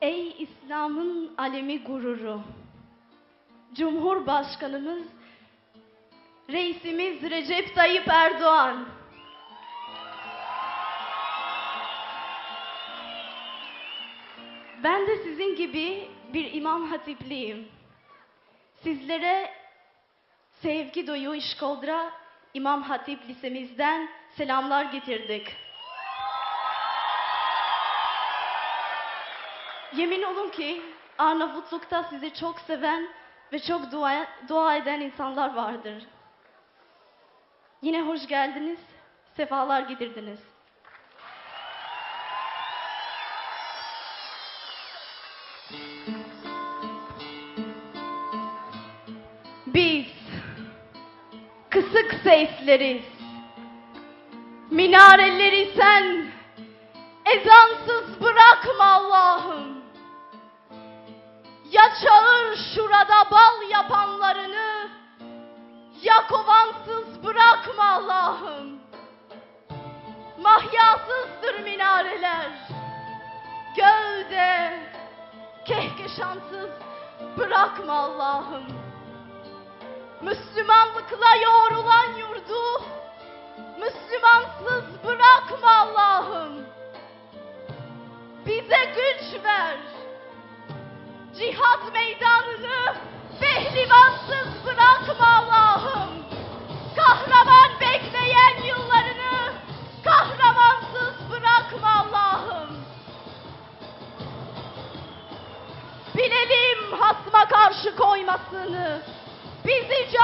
Ey İslam'ın alemi gururu. Cumhurbaşkanımız, reisimiz Recep Tayyip Erdoğan. Ben de sizin gibi bir imam hatipliyim. Sizlere sevgi dolu İşkoldra İmam Hatip Lisemizden selamlar getirdik. Yemin olun ki Arnavutluk'ta sizi çok seven ve çok dua, dua eden insanlar vardır. Yine hoş geldiniz, sefalar getirdiniz. Biz kısık seyfleriz. Minareleri sen çağır şurada bal yapanlarını, ya kovansız bırakma Allah'ım. Mahyasızdır minareler, gövde kehkeşansız bırakma Allah'ım. Müslümanlıkla yoğrulan yurdu, Müslümansız Cihat meydanını pehlivansız bırakma Allah'ım. Kahraman bekleyen yıllarını kahramansız bırakma Allah'ım. Bilelim hasma karşı koymasını. Bizi cansız